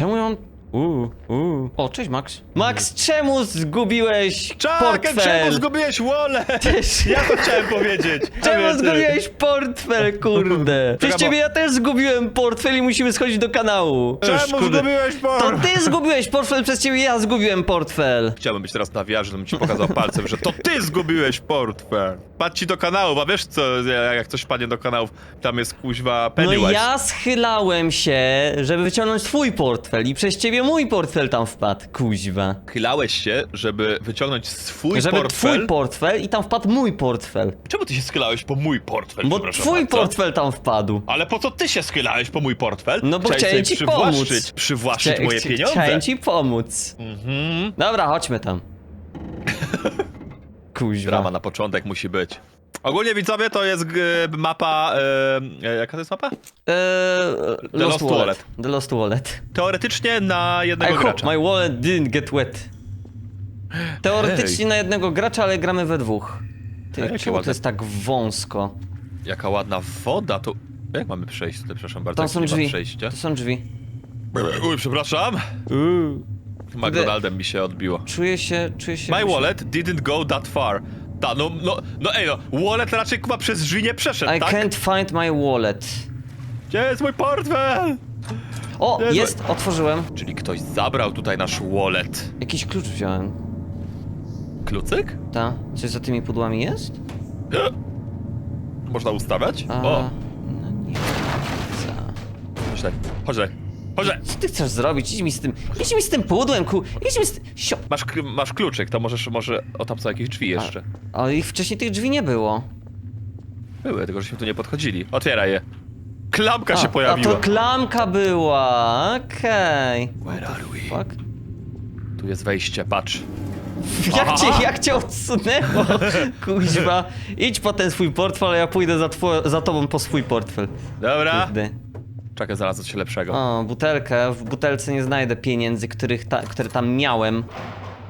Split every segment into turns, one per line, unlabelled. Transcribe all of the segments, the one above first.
Czemu on... Uuu, uuu. O, cześć Max. Max, czemu zgubiłeś
Czekaj,
portfel?
czemu zgubiłeś wallet?
Też-
Ja to chciałem powiedzieć.
Czemu zgubiłeś portfel, kurde? Przez
bo-
ciebie ja też zgubiłem portfel i musimy schodzić do kanału.
Czemu
Już, kurde.
zgubiłeś
To ty zgubiłeś portfel, przez ciebie ja zgubiłem portfel.
Chciałbym być teraz na wiarze, żebym ci pokazał palcem, że to ty zgubiłeś portfel. Patrz ci do kanałów, a wiesz co, jak coś padnie do kanałów, tam jest kuźwa
No
Pennywise.
ja schylałem się, żeby wyciągnąć twój portfel i przez ciebie mój portfel tam wpadł, kuźwa.
Chylałeś się, żeby wyciągnąć swój
żeby
portfel.
twój portfel i tam wpadł mój portfel.
Czemu ty się schylałeś po mój portfel?
Bo
przepraszam
twój
bardzo?
portfel tam wpadł.
Ale po co ty się schylałeś po mój portfel?
No bo
Chciałeś
chciałem
sobie
ci
przywłaszczyć,
pomóc.
Przywłaszczyć
Chcia-
moje pieniądze?
Chciałem ci pomóc.
Mhm.
Dobra, chodźmy tam. Kuźwa.
Drama na początek musi być. Ogólnie widzowie to jest e, mapa. E, e, jaka to jest mapa?
Eee,
The
Lost, wallet. The Lost Wallet.
Teoretycznie na
I
jednego
hope
gracza.
my wallet didn't get wet. Teoretycznie na jednego gracza, ale gramy we dwóch. Ty,
jakie
czemu to jest tak wąsko?
Jaka ładna woda, to. Jak mamy przejść tutaj, przepraszam bardzo?
Tam
jak
są
nie ma
drzwi.
przejścia.
To są drzwi.
Uj, przepraszam. McDonaldem mi się odbiło.
Czuję się, czuję się...
My wallet didn't go that far. Ta, no, no, no ej no, wallet raczej chyba przez drzwi nie przeszedł,
I
tak?
can't find my wallet.
Gdzie jest mój portfel?
O,
Nie,
jest, otworzyłem.
Czyli ktoś zabrał tutaj nasz wallet.
Jakiś klucz wziąłem.
Klucyk?
Ta, coś za tymi pudłami jest?
Można ustawiać?
A,
O,
No nie. Co?
chodź tutaj, chodź tutaj, tutaj.
Co ty chcesz zrobić? Idź mi z tym, idź mi z tym pudłem, ku... Idź mi z tym... Sio...
Masz, masz kluczyk, to możesz, może, o tam są jakieś drzwi jeszcze.
Ale ich wcześniej tych drzwi nie było.
Były, tylko żeśmy tu nie podchodzili. Otwieraj je. Klamka
A,
się
A
pojawiła.
to klamka była, okej.
Where are we?
Fuck.
Tu jest wejście, patrz.
Jak cię, jak cię odsunęło? Kuźwa. Idź po ten swój portfel, a ja pójdę za, two, za tobą po swój portfel.
Dobra.
Kurde.
Czekaj, znalazłem coś lepszego.
O, butelkę. W butelce nie znajdę pieniędzy, których ta, które tam miałem.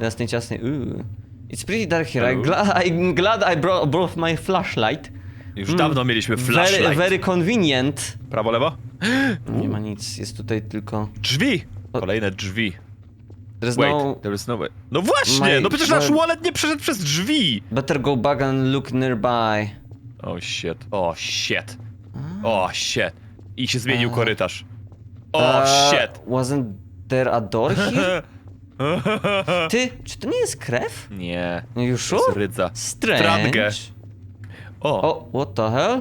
Jasny, ciasny. Ooh. It's pretty dark here. I'm glad, I'm glad I brought, brought my flashlight.
Już dawno mieliśmy flashlight.
Very, very convenient.
Prawo, lewo?
Nie ma nic, jest tutaj tylko...
Drzwi! Kolejne drzwi.
There's
Wait,
no...
there is no way. No właśnie,
My-
no przecież nasz
my-
wallet nie przeszedł przez drzwi!
Better go back and look nearby.
Oh shit, oh shit. Oh shit. I się zmienił korytarz. Oh
Uh,
shit.
Wasn't there a door here? Ty, czy to nie jest krew?
Nie.
You
To jest
sure?
rydza.
Strange.
O,
O, what the hell?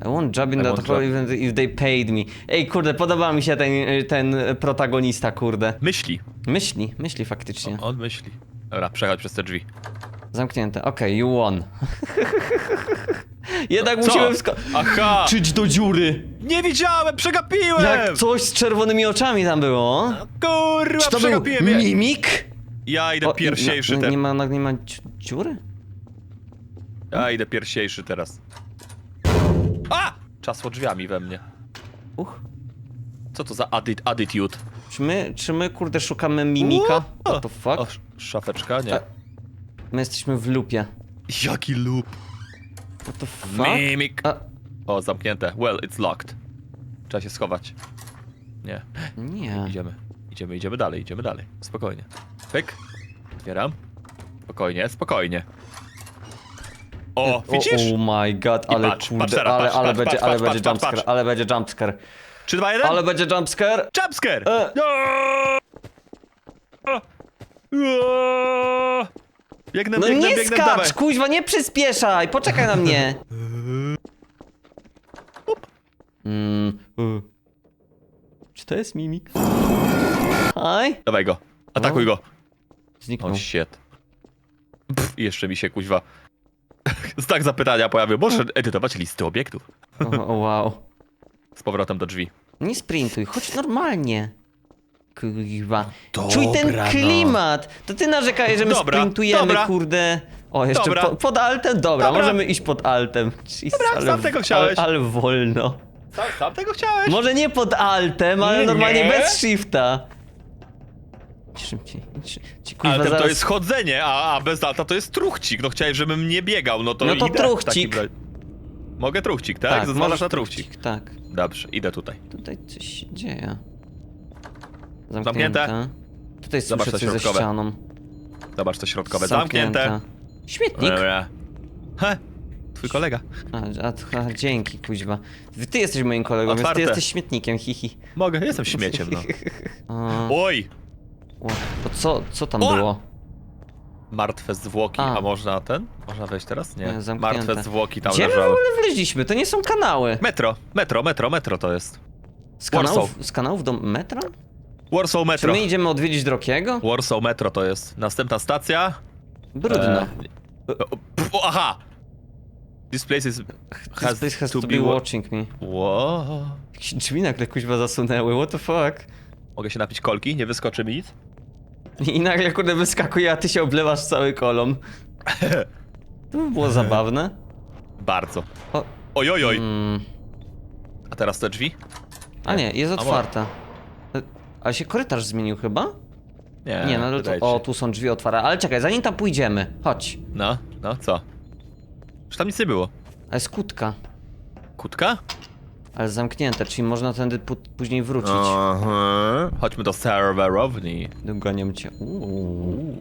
I won't jump in
I
that
won't
hole even if they paid me. Ej, kurde, podoba mi się ten, ten protagonista, kurde.
myśli.
Myśli, myśli faktycznie.
On myśli. Dobra, przechodź przez te drzwi.
Zamknięte. Okej, you won. Jednak
Co?
musimy wsko...
Aha!
Czyć do dziury!
Nie widziałem, przegapiłem!
Jak coś z czerwonymi oczami tam było.
Kurwa,
Czy to był
przegapiłem je.
mimik?
Ja idę pierwsiejszy
nie,
teraz.
nie ma, nie ma dzi- dziury?
Ja idę pierwsiejszy teraz. A! Czasło drzwiami we mnie.
Uch.
Co to za atti attitude?
Czy my, czy my kurde szukamy mimika?
O!
What the fuck?
O, sz- szafeczka, nie.
E. My jesteśmy w lupie.
Jaki loop?
What the fuck?
Mimik.
A,
O, zamknięte. Well, it's locked. Trzeba się schować. Nie.
nie.
Idziemy. Idziemy, idziemy dalej, idziemy dalej. Spokojnie. Pyk. Otwieram. Spokojnie, spokojnie. O, widzisz?
O, my god, ale
patrz,
kurde,
patrz teraz,
ale,
patrz,
ale
patrz,
będzie,
patrz,
ale
patrz,
będzie
patrz,
jumpscare,
patrz.
ale będzie jumpscare.
3, 2, 1.
Ale będzie jumpscare!
Jumpscare!
E.
No! Biegnę,
No
biegnę,
nie
biegnę, dawaj.
skacz, kuźwa, nie przyspieszaj, poczekaj na mnie. Mm, y. Czy to jest mimik? Hi?
Dawaj go. Atakuj go.
Zniknął.
O, shit. Pff, i jeszcze mi się kuźwa znak zapytania pojawił. Możesz edytować listy obiektów.
O, o, wow.
Z powrotem do drzwi.
Nie sprintuj, chodź normalnie. Kurwa.
Dobra,
Czuj ten
no.
klimat. To ty narzekałeś, że my
Dobra,
sprintujemy,
dobra.
kurde. O, jeszcze
Dobra.
po, pod altem? Dobra,
Dobra.
możemy iść pod altem. Jesus,
Dobra,
ale,
sam tego chciałeś.
Ale, ale wolno.
Sam, sam tego chciałeś?
Może nie pod altem, ale
Nie.
normalnie bez shifta. Szybciej. Ci, ci, kuźwa,
Ale to
zaraz...
jest chodzenie, a, a bez alta to jest truchcik. No chciałeś, żebym nie biegał, no to
No to
idę w
truchcik.
razie. Mogę truchcik, tak?
Tak,
Zezwalasz
możesz
na truchcik.
Tak.
Dobrze, idę tutaj.
Tutaj coś się dzieje.
Zamknięte.
Tutaj
Zobacz
słyszę
te
coś ze
środkowe.
ścianą.
Zobacz to środkowe. Zamknięte.
Śmietnik?
Dobra. He, twój kolega.
A, a, a, dzięki, kuźwa. Ty jesteś moim kolegą, więc
Otwarte.
ty jesteś śmietnikiem, hihi.
Mogę, jestem śmieciem, no.
A,
Oj!
o, to co, co tam
O!
było?
Martwe zwłoki.
A.
A, można ten? Można wejść teraz? Nie.
Nie, zamknięte.
Martwe zwłoki tam
Gdzie my w
leżały.
ogóle wleźliśmy? To nie są kanały.
Metro, metro, metro, metro to jest.
Z kanałów, z kanałów do metra?
Warsaw
Czy
Metro.
my idziemy odwiedzić Drokiego?
Warsaw Metro to jest. Następna stacja.
Brudno.
E, o, pf, o, aha! This place is...
This place has to, be
wa-
watching me.
Wow.
Jakieś drzwi nagle kuźwa zasunęły, what the fuck?
Mogę się napić kolki? Nie wyskoczy mi nic?
I nagle kurde wyskakuje, a ty się oblewasz cały kolą. To by było zabawne.
Bardzo.
O,
Ojojoj.
mm,
A teraz te drzwi?
a nie, jest
A
otwarta. Ale się korytarz zmienił chyba?
Nie,
Nie, no ale
wydaje
o, tu są drzwi otwarte. Ale czekaj, zanim tam pójdziemy, chodź.
No, no, co? Już tam nic nie było.
Ale jest kutka.
Kutka?
Ale zamknięte, czyli można tędy pu- później wrócić.
Aha. Chodźmy do serwerowni.
Doganiam cię. Uuu.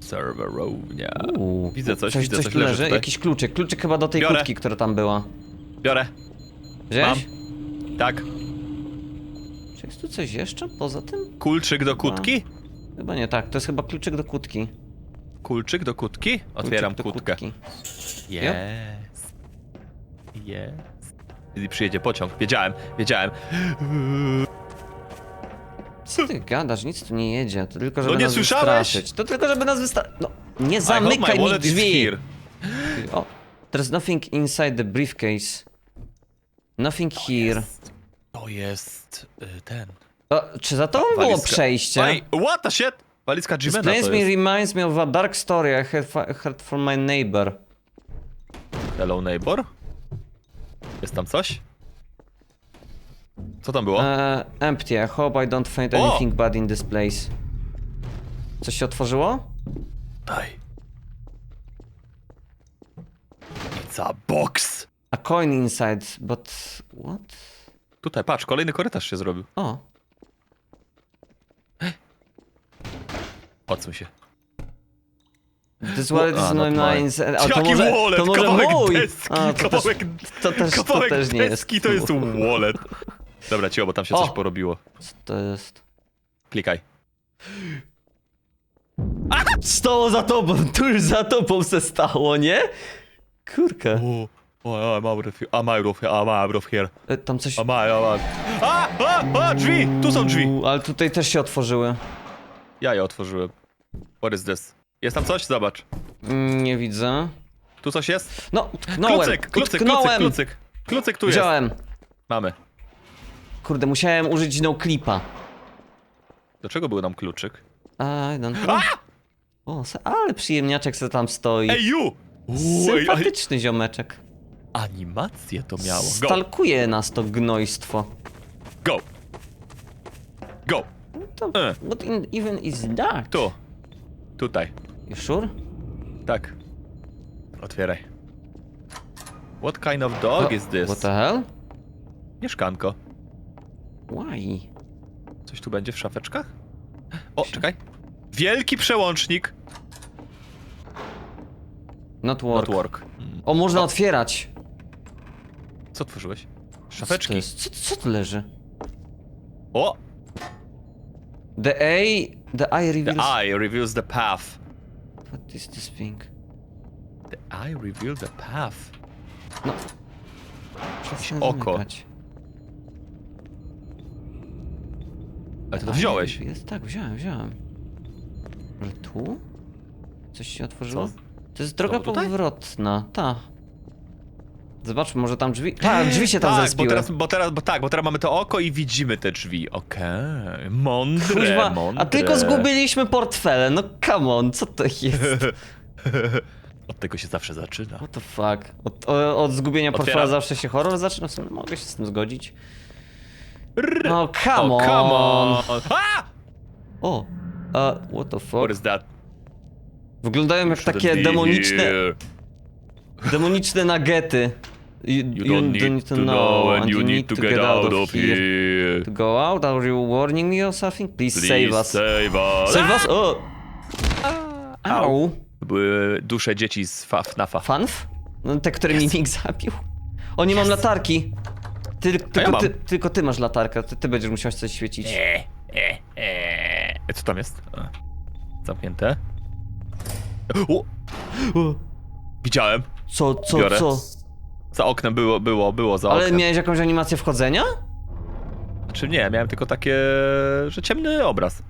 Serwerownia.
Uuu.
Widzę coś,
coś,
widzę
coś
coś
tu
leży
leży.
tutaj.
Jakiś kluczyk. Kluczyk chyba do tej
Biorę.
kutki, która tam była.
Biorę.
Wziąłeś?
Tak.
Czy jest tu coś jeszcze poza tym?
Kulczyk do kutki?
Chyba nie tak, to jest chyba kluczyk do kutki.
Kulczyk do kutki? Otwieram
do
kutkę.
kutki.
Jest. Jest. I przyjedzie pociąg. Wiedziałem, wiedziałem.
Co ty gadasz? Nic tu nie jedzie. To tylko, żeby
No nie
nas
słyszałeś?
wystraszyć. To tylko, żeby nas wystraszyć. No, nie zamykaj
my
mi drzwi! O, there's nothing inside the briefcase. Nothing here.
To jest y, ten.
O, czy za tobą było
Walizka.
przejście?
Ej, what the shit? Walizka
This
Jimena
place
to
me
jest.
reminds me of a dark story I fa- heard from my neighbor.
Hello neighbor? Jest tam coś? Co tam było?
Uh, empty. I hope I don't find
O!
anything bad in this place. Coś się otworzyło?
Daj. It's a box!
A coin inside, but what?
Tutaj, patrz, kolejny korytarz się zrobił.
O,
Odsuń się.
this wallet
A,
is
not
no
mine.
A to
Jaki
może,
wallet?
to może
Kawałek
mój!
deski,
A, to
kawałek-
też, to też, to
Kawałek
też nie jest.
deski to jest wallet. Dobra, cicho, bo tam się
O!
coś porobiło.
Co to jest?
Klikaj.
Stało za tobą, tuż za tobą se stało, nie? Kurka.
O, o, I'm out of here, I'm out of here, I'm out of here.
E, Tam coś...
I'm out, I'm out. A, a, a, drzwi! Tu są drzwi!
U, Ale tutaj też się otworzyły.
Ja je otworzyłem. What is this? Jest tam coś? Zobacz.
Mm, Nie widzę.
Tu coś jest?
No, utknąłem!
Klucyk, klucyk, klucyk,
utknąłem!
klucyk. Klucyk tu jest.
Wziąłem.
Mamy.
Kurde, musiałem użyć no clipa.
Do czego był nam kluczyk?
I don't know. O, se- ale przyjemniaczek se tam stoi.
Ej, you! Uuu, ej, ej,
Sympatyczny ziomeczek.
animację to miało. Go,
Stalkuje nas to gnojstwo.
go. Go.
To,
E.
what in, even is that?
Tu. Tutaj.
You sure?
Tak. Otwieraj. What kind of dog is this?
What the hell?
Mieszkanko.
Why?
Coś tu będzie w szafeczkach? O, czekaj. Wielki przełącznik.
Not work.
Not work.
O, można otwierać.
Co otworzyłeś?
Co, to
Szafeczki.
jest? co, co tu leży?
O!
The A, the eye
The
reveals...
eye reveals the path.
What is this thing?
The eye reveals the path.
No. Przestań
oko.
zamykać.
Ale ty to wziąłeś.
reveals- Tak, wziąłem, wziąłem. Ale tu? Coś się otworzyło?
Co?
To jest droga
Znowu tutaj?
powrotna, ta. Zobaczmy, może tam drzwi... Tak, drzwi się tam
tak, bo teraz, bo teraz, bo tak, bo teraz mamy to oko i widzimy te drzwi. Okej, mądre,
Kuźwa,
mądre.
a tylko zgubiliśmy portfele, no come on, co to jest?
Od tego się zawsze zaczyna.
What the fuck? Od, od zgubienia portfela
Otwieram.
zawsze się horror zaczyna? W sumie mogę się z tym zgodzić. No come
O,
on!
come on! A!
O! Uh, what the fuck?
What is that?
Wyglądają jak takie demoniczne,
here.
demoniczne nagety You,
You don't need to know and you need to get out of here.
To go out? Are you warning me or something? Please,
Please
save us.
Save us.
Save us! O! Au!
To Były dusze dzieci z fa FNAFa.
Fanf? No te, które mi Nick zabił. O, nie mam latarki. Ty, tylko,
mam.
ty, tylko ty masz latarkę, ty, ty będziesz musiał coś świecić.
E, e, e. Co tam jest? A. Zamknięte. O! Widziałem.
Co, co,
Biorę.
co?
Za oknem było, było, było za
Ale
oknem.
miałeś jakąś animację wchodzenia?
Czy nie, miałem tylko takie, że ciemny obraz.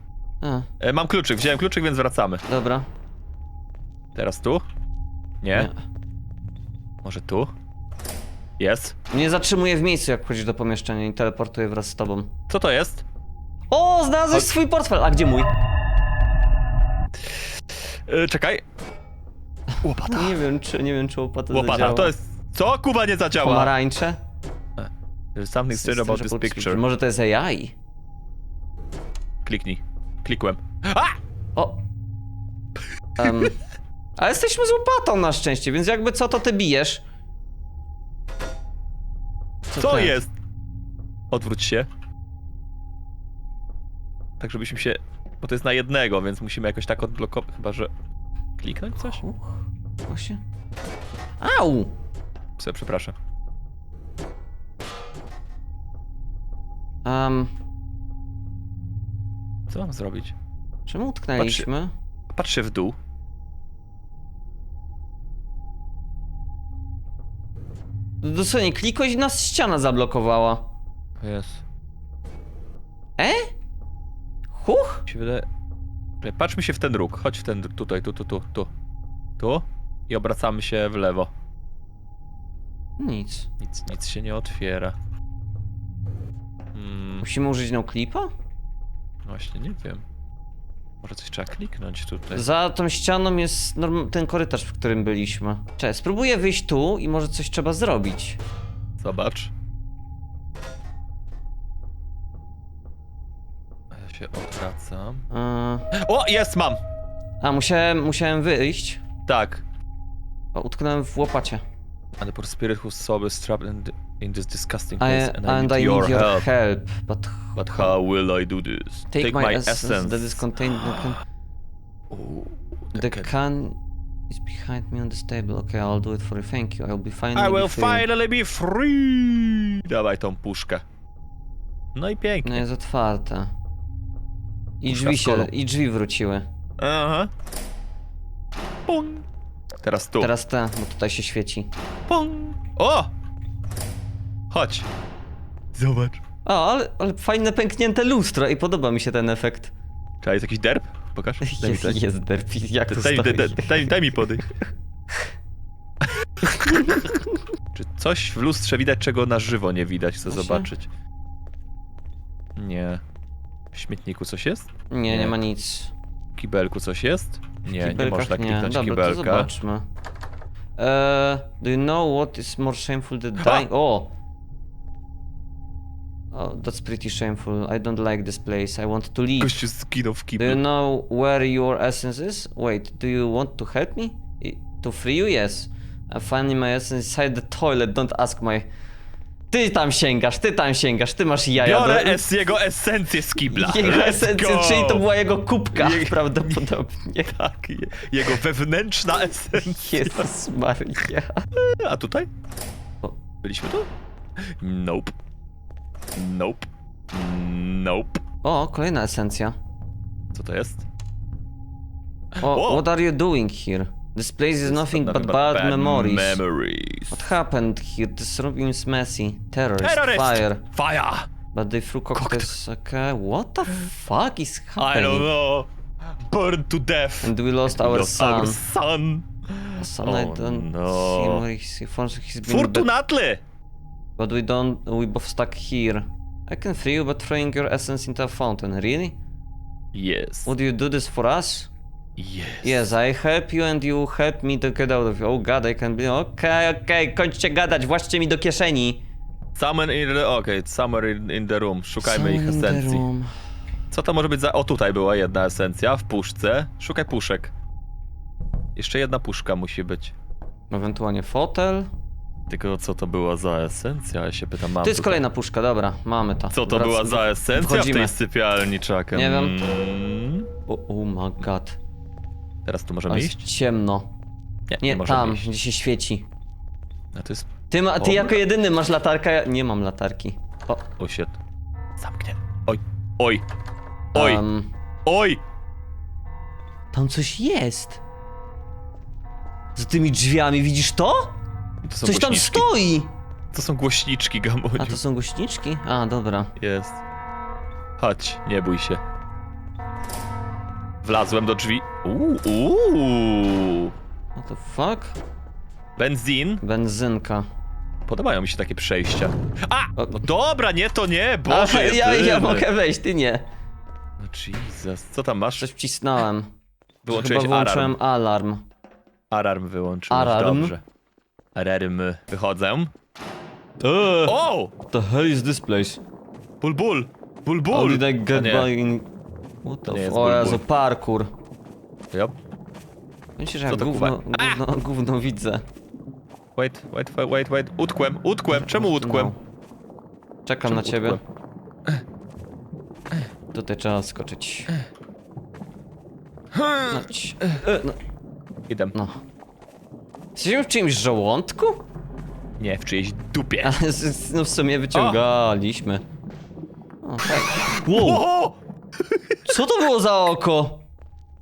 A,
E, mam kluczyk, wziąłem kluczyk, więc wracamy.
dobra.
Teraz tu? Nie? Może tu? Jest.
Nie zatrzymuję w miejscu, jak wchodzisz do pomieszczenia i teleportuję wraz z tobą.
Co to jest?
O, znalazłeś
Chodź.
swój portfel! A gdzie mój?
E, czekaj. Łopata.
Nie wiem, czy, nie wiem, czy łopata
Łopata,
zadziała.
to jest... Co? Kuba nie zadziała.
Pomarańcze?
There's something strange about this picture.
Może to jest AI?
Kliknij. Klikłem. A!
O! A jesteśmy z łopatą na szczęście, więc jakby co, to ty bijesz.
Co
to
jest? Odwróć się. Tak, żebyśmy się... Bo to jest na jednego, więc musimy jakoś tak odblokować. Chyba, że... Kliknąć coś?
Uch, właśnie. Au!
Co, przepraszam.
Um,
Co mam zrobić?
czemu utknęliśmy?
Patrz się w dół.
Dosłownie klikłeś i nas ściana zablokowała.
Jest.
E? Huch?
Się wydaje... Czekaj, Patrzmy się w ten róg. Chodź w ten... Tutaj, tu, tu, tu, tu. Tu. I obracamy się w lewo.
Nic.
Nic, nic się nie otwiera. Hmm,
Musimy użyć no clipa?
właśnie nie wiem. Może coś trzeba kliknąć tutaj.
Za tą ścianą jest norm- ten korytarz, w którym byliśmy. Cześć, spróbuję wyjść tu i może coś trzeba zrobić.
Zobacz. A Ja się odwracam.
Yy...
O, jest, mam!
A, musiałem, musiałem wyjść.
Tak.
O, utknąłem w łopacie.
And the poor spirit whose soul is trapped in, the, in this disgusting
I,
place, and I
and
need
I
your,
need your
help.
but
But how will I do this?
take, my, essence, that is contained in the can.
Ooh,
The
can-
can is behind me on this table. Okay, I'll do it for you. Thank you. I'll be fine.
I will finally be free! Dawaj tą puszkę. No i
No
pięknie.
jest otwarte. I
Puszka
drzwi się,
kolą.
i drzwi wróciły.
Aha. Pung. Teraz tu.
Teraz te, bo tutaj się świeci.
Pung. O! Chodź. Zobacz.
O, ale, ale fajne pęknięte lustro i podoba mi się ten efekt.
Czy jest jakiś derp? Pokaż. Daj mi,
Jest, jest derpi, jak to
daj, daj, daj, daj, daj mi podejść. Czy coś w lustrze widać, czego na żywo nie widać? Chcę
Właśnie.
zobaczyć. Nie. W śmietniku coś jest?
Nie, nie,
Nie.
ma nic.
W kibelku coś jest? Nie, nie
Kibelkach
można
nie.
kliknąć
Dobra, to
kibelka.
zobaczmy. Eee, do you know what is more shameful than
Ha!
dying? O! Oh, that's pretty shameful. I don't like this place. I want to leave.
Gościu zginął w
Do you know where your essence is? Wait, do you want to help me? I- To free you? Yes. I'm finding my essence inside the toilet. Don't ask my... Ty tam sięgasz, ty tam sięgasz, ty masz jaja.
Biorę
do-
es jego esencję z kibla.
Jego
Let's
esencję,
go!
czyli to była jego kubka
Je-
prawdopodobnie.
Tak, je, jego wewnętrzna esencja.
Jezus Maria.
A tutaj? Byliśmy tu? Nope. Nope. Nope.
O, kolejna esencja.
Co to jest?
O,
Wow.
what are you doing here? This place is nothing but bad, memories.
memories.
What happened here? This room is messy. Terrorist,
Terrorist!
fire.
Fire!
But they threw cocktails. Okay, what the fuck is happening?
I don't know. Burn to death.
And we lost our son.
Our son.
Son, I
Oh,
don't
no.
see where he's, he forms- he's been
Fortunately!
but we don't. We both stuck here. I can free you, but throwing your essence into a fountain. Really?
Yes.
Would you do this for us?
Yes.
Yes, I help you and you help me to get out of Oh god, I can be... Okej, okej, kończcie gadać, właźcie mi do kieszeni.
Summon in the... Okej, somewhere in, in the room. Szukajmy ich
Someone in the
esencji. Co to może być za... O, tutaj była jedna esencja, w puszce. Szukaj puszek. Jeszcze jedna puszka musi być.
Ewentualnie fotel.
Tylko co to była za esencja? Ja się pytam, mam
To jest
tutaj.
kolejna puszka, dobra, mamy to.
Co to
Wrac-
była za esencja w
wchodzimy.
tej sypialni, Chucken?
Nie wiem.
Mm.
O, oh my god.
Teraz tu możemy
Ale jest
iść?
ciemno.
Nie,
Nie,
możemy
tam,
iść.
gdzie się świeci.
A to jest...
Ty, ma, ty
O.
jako jedyny masz latarkę, ja nie mam latarki. O,
O, shit. Zamknie. Oj, oj, oj,
em,
oj!
tam coś jest. Za tymi drzwiami, widzisz to?
To są
Coś tam
głośniczki.
stoi!
To są głośniczki, Gamoniu.
A to są głośniczki? A, dobra.
Jest. Chodź, nie bój się. Wlazłem do drzwi. Uuu, uuu.
What the fuck?
Benzin.
Benzynka.
Podobają mi się takie przejścia. A! No dobra, nie to nie, Boże
ja, ja mogę wejść, ty nie.
No Jesus, co tam masz?
Coś wcisnąłem.
Wyłączyłeś
Chyba wyłączyłem
alarm.
alarm.
Alarm wyłączyłeś,
Alarm?
dobrze. Alarm. Wychodzę.
Eee,
O!
what the hell is this place?
Ból! Ból,
How
ból!
did I get by in... What
To
the
nie
f...
jest
O
ból,
Jezu,
ból.
parkour.
Yep.
Myślę, że
Co
ja
to,
gówno, gówno, gówno widzę.
Wait, wait, wait, wait, wait. Utkłem, utkłem. Czemu utkłem?
No. Czekam
Czemu
na ciebie.
utkłem?
Tutaj trzeba skoczyć. No, ci- e, no,
Idę.
no. Jesteśmy w czyimś żołądku?
Nie, w czyjejś dupie.
Ale z- z- no w sumie wyciągaliśmy. O, tak. Wow,
O!
Co to było za oko?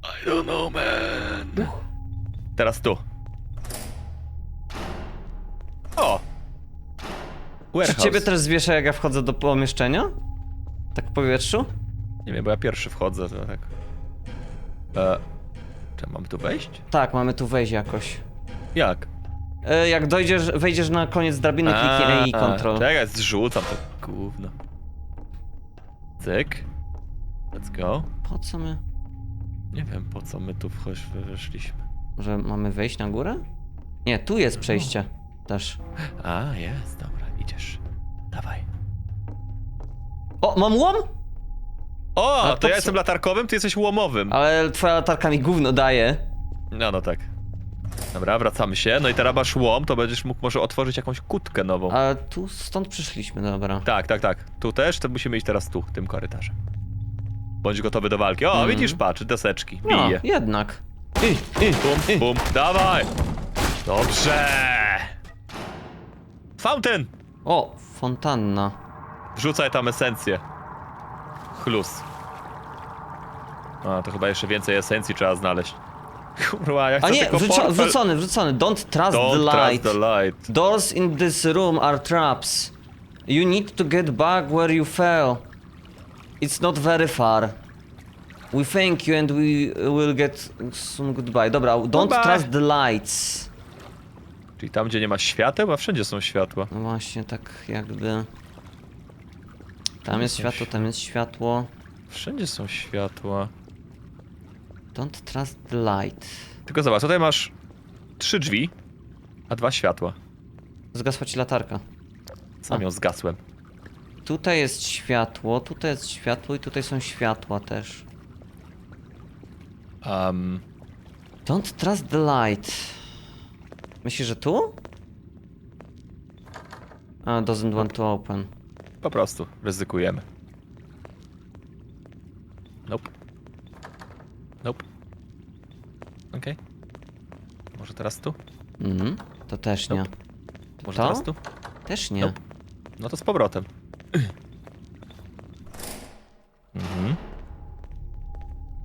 I don't know, man. Teraz tu. O!
Czy
Warehouse.
ciebie też zwiesza jak ja wchodzę do pomieszczenia? Tak w powietrzu?
Nie wiem, bo ja pierwszy wchodzę, to tak. E, czy mam tu wejść?
Tak, mamy tu wejść jakoś.
Jak?
E, jak dojdziesz, wejdziesz na koniec drabiny, kliknij i kontrol.
Czekaj, zrzucam to gówno. Cyk. Let's go.
Po co my?
Nie wiem, po co my tu wchoś- weszliśmy.
Że mamy wejść na górę? Nie, tu jest przejście. Też.
A, jest, dobra, idziesz. Dawaj.
O, mam łom?
O,
Ale
to
po
ja
co-
jestem latarkowym, ty jesteś łomowym.
Ale twoja latarka mi gówno daje.
No, no tak. Dobra, wracamy się. No i teraz masz łom, to będziesz mógł może otworzyć jakąś kutkę nową.
Ale tu stąd przyszliśmy, dobra.
Tak, tak, tak. Tu też, to musimy iść teraz tu, tym korytarzem. Bądź gotowy do walki. O,
Mhm.
widzisz, patrz, deseczki.
No,
Bije.
jednak. I, i,
Bum,
i.
bum, dawaj! Dobrze! Fountain!
O, fontanna.
Wrzucaj tam esencję. Chlus. A, to chyba jeszcze więcej esencji trzeba znaleźć. Kurwa, ja chcę
A nie,
tylko
wrzuco,
portfel.
wrzucony, wrzucony. Don't trust
Don't
the
trust
light.
the light.
Doors in this room are traps. You need to get back where you fell. It's not very far. We thank you and we will get some goodbye. Dobra, don't
Goodbye.
trust the lights.
Czyli tam, gdzie nie ma świateł, a wszędzie są światła.
No właśnie, tak jakby... Tam jest światło, tam jest światło.
Wszędzie są światła.
Don't trust the light.
Tylko zobacz, tutaj masz trzy drzwi, a dwa światła.
Zgasła ci latarka.
Sam ją zgasłem.
Tutaj jest światło, tutaj jest światło i tutaj są światła też.
Um,
Don't trust the light. Myślisz, że tu? A, doesn't want to open.
po prostu ryzykujemy. Nope. Nope. Okej. Może teraz tu?
Mhm, to też nie.
Może
To?
teraz tu?
Też nie.
Nope. No to z powrotem. Mhm.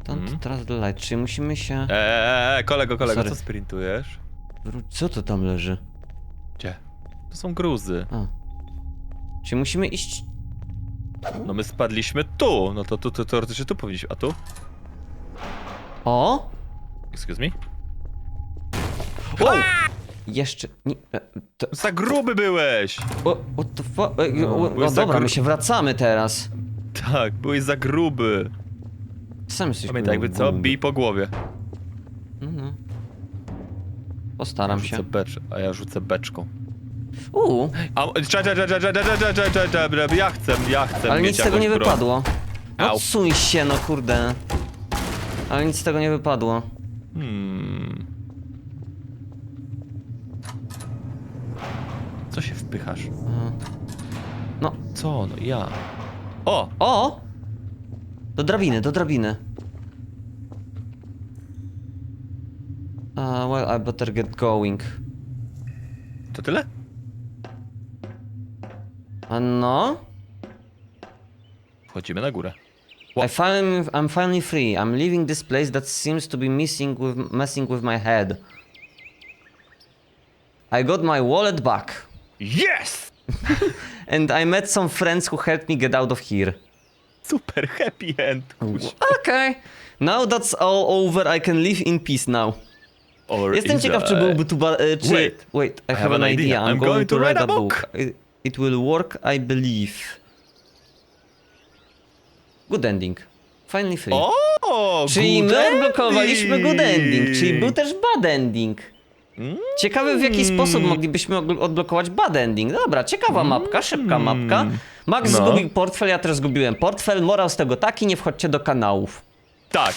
Don't
Mhm.
trust the light, czyli musimy się...
Eee, kolego, kolego,
Sorry.
co sprintujesz?
Wró- Co to tam leży?
Gdzie? To są gruzy.
A. Czyli musimy iść...
No my spadliśmy tu, no to tu, tu teoretycznie tu powinniśmy, a tu?
O!
Excuse me?
O! Jeszcze... Nie, e, to,
Za gruby byłeś!
o, what the fuck? E,
No,
o,
byłeś
o,
za
dobra,
gru-
my się wracamy teraz.
Tak, byłeś za gruby.
Sam jesteś
Pamiętaj, jakby co? Bij po głowie.
No, no. Postaram się.
Rzucę becz, a ja rzucę beczką.
Uuu,
A, czekaj, czekaj, czekaj, czekaj, czekaj, czekaj, czekaj, czekaj, ja chcę, ja chcę
ale
mieć
nic z tego nie
jakąś broń.
wypadło. No
Au.
Odsuń się, no kurde. Ale nic z tego nie wypadło.
Hmm. Co się wpychasz?
No.
Co? No ja. O!
O! Do drabiny, do drabiny. Uh, well, I better get going.
To tyle?
A no?
Wchodzimy na górę.
I finally, I'm finally free. I'm leaving this place that seems to be missing with, messing with my head. I got my wallet back.
Yes!
And I met some friends who helped me get out of here.
Super happy end. kuźwa.
Okay. Now that's all over. I can live in peace now.
Or
Jestem
is
ciekaw, czy byłby tu ba- e, czy...
Wait.
Wait, I have, an idea. I'm, going, to write a book. It, it will work, I believe. Good ending. Finally free.
O!
Czyli
good
my odblokowaliśmy good ending, czyli był też bad ending.
Mm.
Ciekawe w jaki sposób moglibyśmy odbl- odblokować bad ending. Dobra, ciekawa mapka, szybka mapka. Max
No.
zgubił portfel, ja też zgubiłem portfel. Morał z tego taki, nie wchodźcie do kanałów.
Tak.